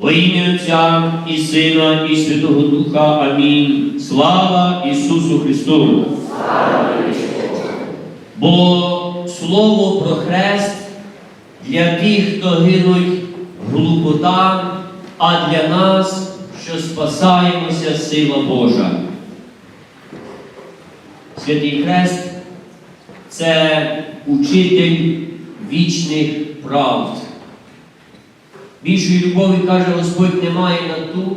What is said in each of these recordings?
Во ім'я Отця і Сина, і Святого Духа. Амінь. Слава Ісусу Христу! Бо Слово про хрест для тих, хто гинуть глупота, а для нас, що спасаємося, сила Божа. Святий Хрест це учитель вічних правд. Більшої любові, каже Господь, немає на ту,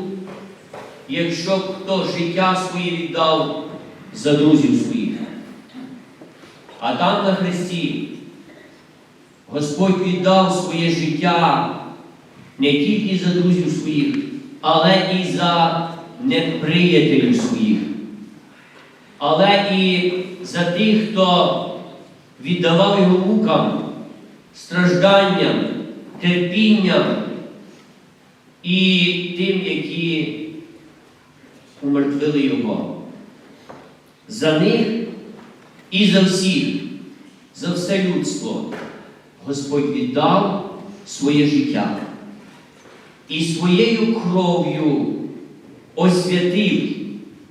якщо хто життя своє віддав за друзів своїх. А там на Христі Господь віддав своє життя не тільки за друзів своїх, але і за неприятелів своїх, але і за тих, хто віддавав його мукам, стражданням, терпінням і тим, які умертвили його. За них і за всіх, за все людство Господь віддав своє життя і своєю кров'ю освятив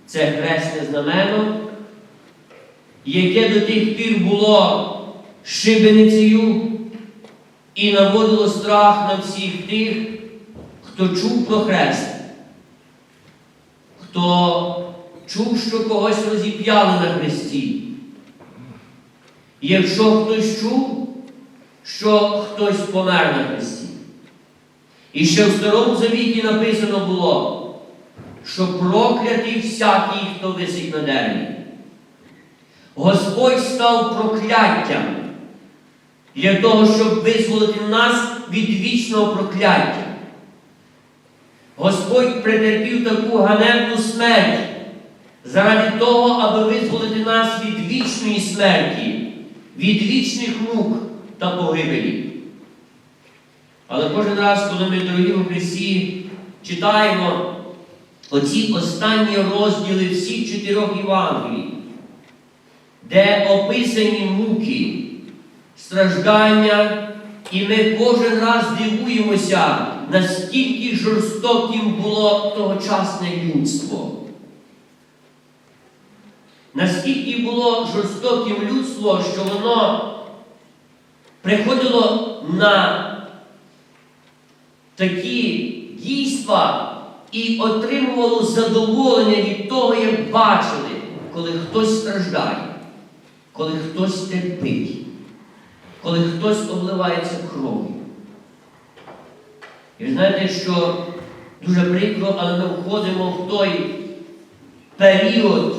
це хресне знамено, яке до тих пір було шибеницею і наводило страх на всіх тих, хто чув про хрест, хто чув, що когось розіп'яли на хресті. Якщо хтось чув, що хтось помер на хресті. І ще в Старому Завіті написано було, що проклятий всякий, хто висить на дереві. Господь став прокляттям для того, щоб визволити нас від вічного прокляття. Господь претерпів таку ганебну смерть заради того, аби визволити нас від вічної смерті, від вічних мук та погибелі. Але кожен раз, коли ми, дорогі у Христі, читаємо оці останні розділи всіх чотирьох Євангелій, де описані муки, страждання, і ми кожен раз дивуємося, наскільки жорстоким було тогочасне людство. Наскільки було жорстоким людство, що воно приходило на такі дійства і отримувало задоволення від того, як бачили, коли хтось страждає, коли хтось терпить, коли хтось обливається кров'ю. І ви знаєте, що дуже прикро, але ми входимо в той період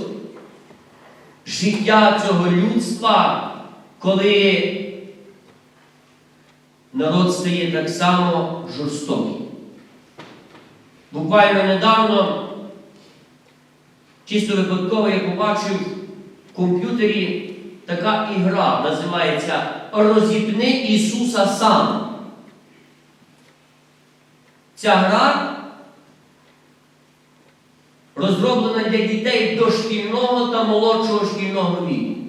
життя цього людства, коли народ стає так само жорстокий. Буквально недавно, чисто випадково, я побачив в комп'ютері така ігра, називається Розіпни Ісуса сам. Ця гра розроблена для дітей дошкільного та молодшого шкільного віку.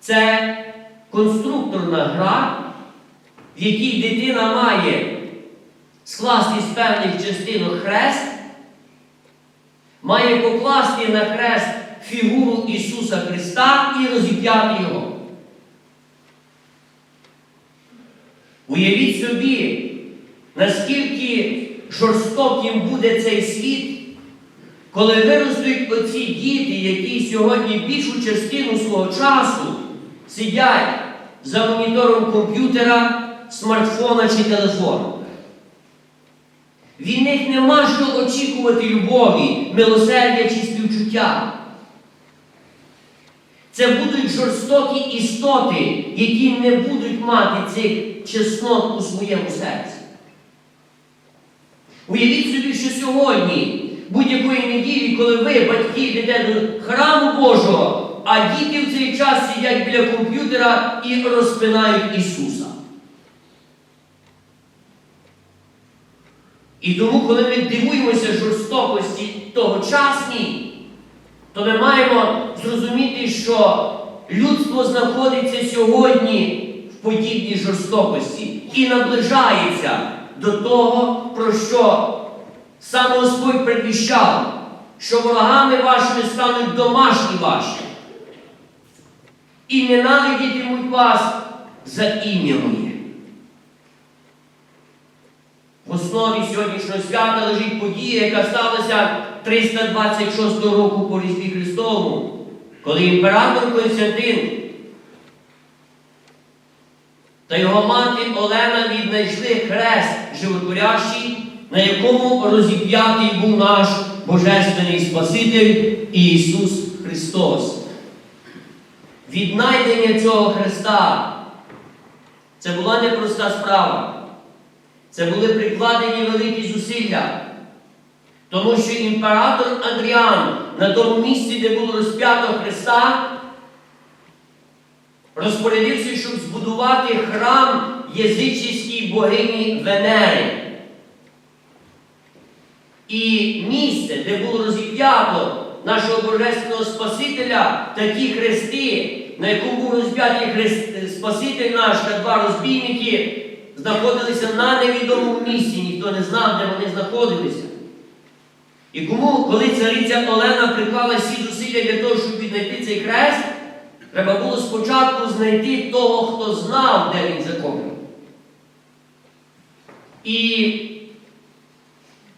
Це конструкторна гра, в якій дитина має скласти з певних частинок хрест, має покласти на хрест фігуру Ісуса Христа і розіп'яти його. Уявіть собі, наскільки жорстоким буде цей світ, коли виростуть оці діти, які сьогодні більшу частину свого часу сидять за монітором комп'ютера, смартфона чи телефону. Від них нема що очікувати любові, милосердя чи співчуття. Це будуть жорстокі істоти, які не будуть мати цих чеснот у своєму серці. Уявіть собі, що сьогодні, будь-якої неділі, коли ви, батьки, йдете до храму Божого, а діти в цей час сидять біля комп'ютера і розпинають Ісуса. І тому, коли ми дивуємося жорстокості тогочасній, то ми маємо зрозуміти, що людство знаходиться сьогодні подібній жорстокості і наближається до того, про що сам Господь предвіщав, що ворогами вашими стануть домашні ваші, і ненавидітимуть вас за ім'я моє. В основі сьогоднішнього свята лежить подія, яка сталася 326 року по Різдві Христовому, коли імператор Константин та його мати Олена віднайшли хрест животворящий, на якому розіп'ятий був наш Божественний Спаситель Ісус Христос. Віднайдення цього Христа це була непроста справа. Це були прикладені великі зусилля. Тому що імператор Андріан на тому місці, де було розп'ято Христа, розпорядився, щоб збудувати храм язичницькій богині Венери. І місце, де було розіп'ято нашого Божественного Спасителя, такі хрести, на якому був розп'ятий Спаситель наш та два розбійники, знаходилися на невідомому місці, ніхто не знав, де вони знаходилися. І кому, коли цариця Олена приклала всі зусилля для того, щоб віднайти цей хрест, треба було спочатку знайти того, хто знав, де він закопаний. І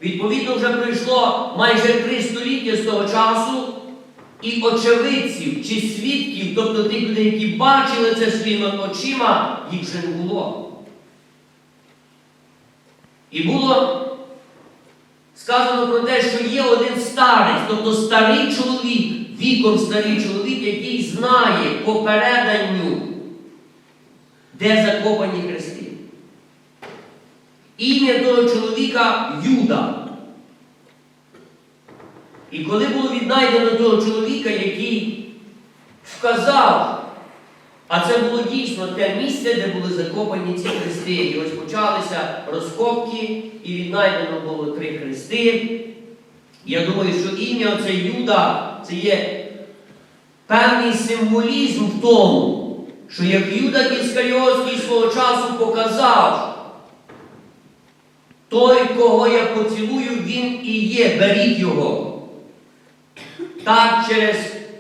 відповідно вже пройшло майже три століття з того часу, і очевидців чи свідків, тобто тих людей, які бачили це своїми очима, їх вже не було. І було сказано про те, що є один старець, тобто старий чоловік, віком старий чоловік, який знає по переданню, де закопані хрести. Ім'я того чоловіка Юда. І коли було віднайдено того чоловіка, який вказав, а це було дійсно те місце, де були закопані ці хрести. І ось почалися розкопки, і віднайдено було три хрести. Я думаю, що ім'я оце Юда це є певний символізм в тому, що як Юда Іскаріотський свого часу показав, той, кого я поцілую, він і є, беріть його. Так, через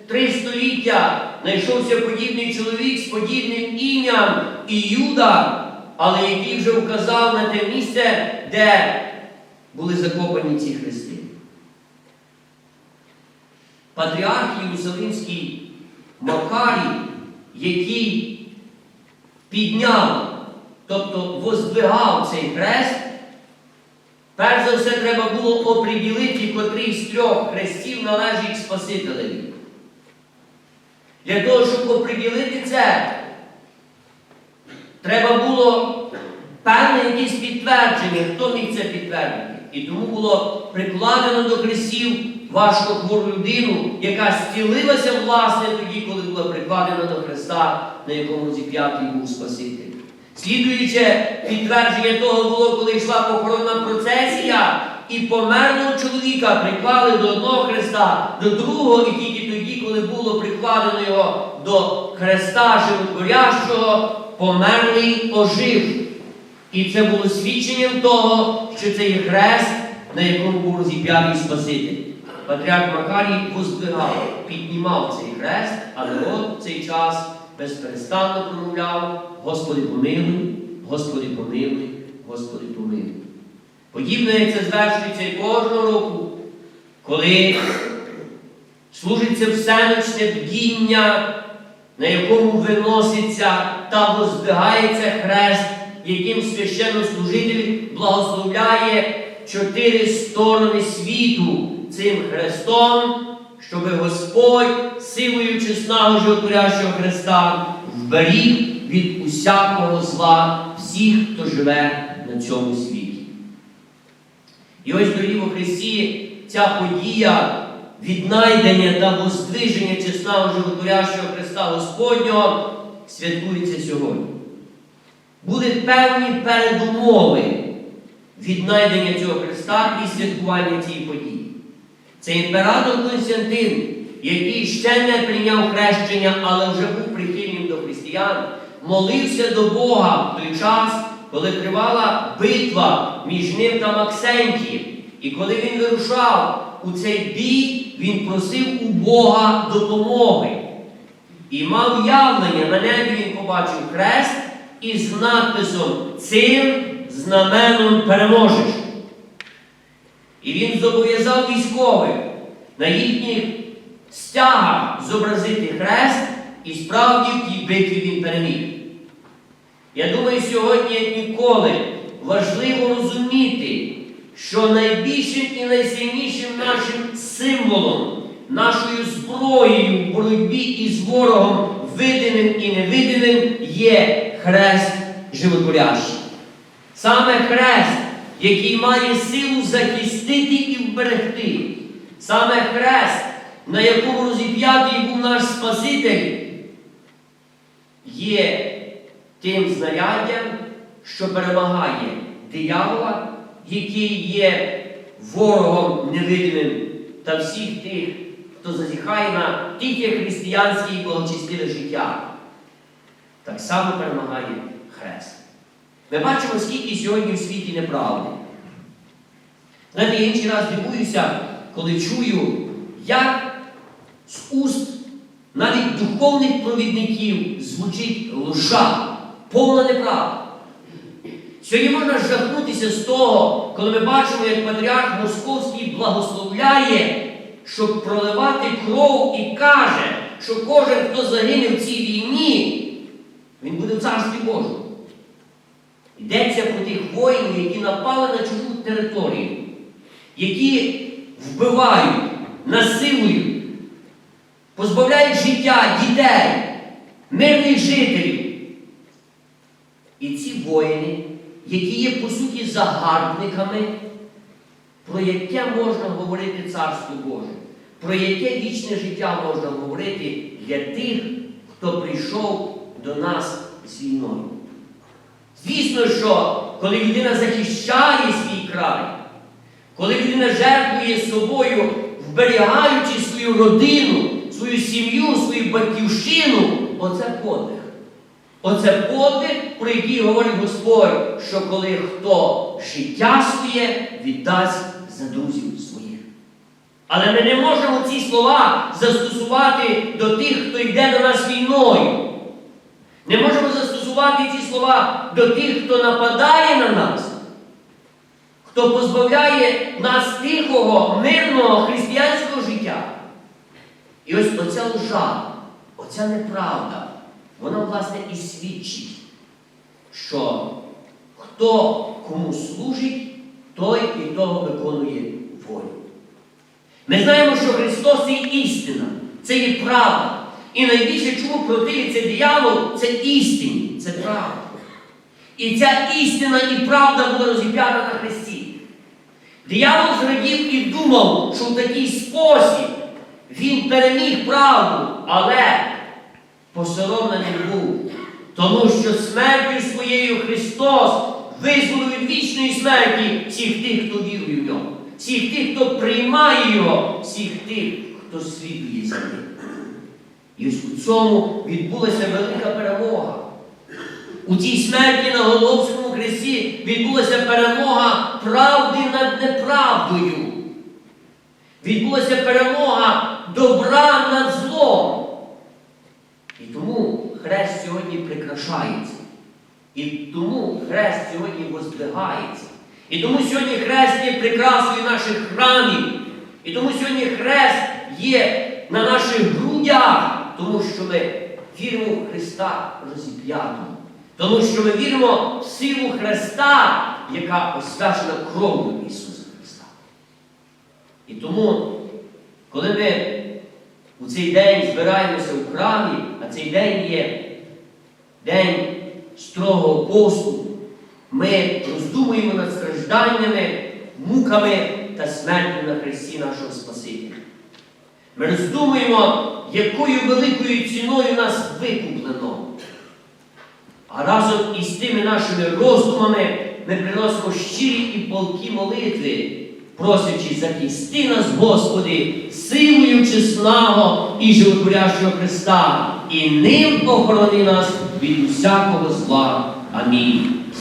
три століття знайшовся подібний чоловік з подібним ім'ям і Юда, але який вже вказав на те місце, де були закопані ці хрести. Патріарх Єрусалимський Макарій, який підняв, тобто воздвигав цей хрест, перш за все треба було оприділити, котрий з трьох хрестів належить Спасителеві. Для того, щоб оприділити це, треба було певне якесь підтвердження, хто міг це підтвердити. І тому було прикладено до хрестів важко хвору людину, яка зцілилася власне тоді, коли була прикладена до Христа, на якому зіп'ятий був Спаситель. Слідуюче підтвердження того було, коли йшла похоронна процесія, і померлого чоловіка приклали до одного хреста, до другого, і тільки тоді, коли було прикладено його до хреста животворящого, померлий ожив. І це було свідченням того, що це є хрест, на якому був розіп'ятий Спаситель. Патріарх Макарій воздвигав, піднімав цей хрест, але от цей час безперестанно промовляв Господи помилуй, Господи помилуй, Господи помилуй. Подібно як це звершується кожного року, коли служиться всеночне бдіння, на якому виноситься та воздвигається хрест, яким священнослужитель благословляє чотири сторони світу цим хрестом, щоби Господь силою чесного животворящого Христа вберіг від усякого зла всіх, хто живе на цьому світі. І ось, дорогі во Христі, ця подія віднайдення та воздвиження чесного животворящого Христа Господнього святкується сьогодні. Будуть певні передумови віднайдення цього Христа і святкування цієї події. Це імператор Константин, який ще не прийняв хрещення, але вже був прихильним до християн, молився до Бога в той час, коли тривала битва між ним та Максентієм. І коли він вирушав у цей бій, він просив у Бога допомоги. І мав явлення, на небі він побачив хрест із надписом Цим знаменом переможеш. І він зобов'язав військових на їхніх стягах зобразити хрест, і справді в тій битві він переміг. Я думаю, сьогодні, як ніколи, важливо розуміти, що найбільшим і найсильнішим нашим символом, нашою зброєю в боротьбі із ворогом, видимим і невидимим, є хрест животворящий. Саме хрест, який має силу захистити і вберегти. Саме хрест, на якому розіп'ятий був наш Спаситель, є тим знаряддям, що перемагає диявола, який є ворогом невидимим та всіх тих, хто зазіхає на тільки християнське і благочестиве життя. Так само перемагає хрест. Ми бачимо, скільки сьогодні в світі неправди. Знаєте, я інший раз дивуюся, коли чую, як з уст навіть духовних провідників звучить лжа, повна неправда. Сьогодні можна жахнутися з того, коли ми бачимо, як патріарх Московський благословляє, щоб проливати кров і каже, що кожен, хто загине в цій війні, він буде в царстві Божому. Йдеться про тих воїнів, які напали на чужу територію, які вбивають, насилують, позбавляють життя дітей, мирних жителів. І ці воїни, які є по суті загарбниками, про яке можна говорити Царство Боже, про яке вічне життя можна говорити для тих, хто прийшов до нас з війною. Звісно, що коли людина захищає свій край, коли людина жертвує собою, вберігаючи свою родину, свою сім'ю, свою батьківщину, оце подвиг. Оце подвиг, про який говорить Господь, що коли хто життя своє віддасть за друзів своїх. Але ми не можемо ці слова застосувати до тих, хто йде до нас війною. Не можемо застосувати ці слова до тих, хто нападає на нас, хто позбавляє нас тихого, мирного християнського життя. І ось оця лжа, оця неправда, вона, власне, і свідчить, що хто кому служить, той і того виконує волю. Ми знаємо, що Христос це істина, це є правда. І найбільше чому противиться диявол, це істині, це правда. І ця істина і правда була розіп'ята на Христі. Диявол зрадів і думав, що в такий спосіб він переміг правду, але посоромлений був. Тому що смертю своєю Христос визволив від вічної смерті всіх тих, хто вірує в нього, всіх тих, хто приймає його, всіх тих, хто слідує за ним. І ось у цьому відбулася велика перемога. У цій смерті на Головському хресті відбулася перемога правди над неправдою. Відбулася перемога добра над злом. І тому хрест сьогодні прикрашається. І тому хрест сьогодні воздвигається. І тому сьогодні хрест є прикрасою наших храмів. І тому сьогодні хрест є на наших грудях, тому що ми віримо в Христа розіп'ятого. Тому що ми віримо в силу Христа, яка освячена кров'ю Ісуса Христа. І тому, коли ми у цей день збираємося в храмі, а цей день є день строгого посту, ми роздумуємо над стражданнями, муками та смертю на Христі нашого Спасителя. Ми роздумуємо, якою великою ціною нас викуплено. А разом із тими нашими роздумами ми приносимо щирі і полкі молитви, просячи захисти нас, Господи, силою чесного і животворящого Христа, і ним охорони нас від усякого зла. Амінь.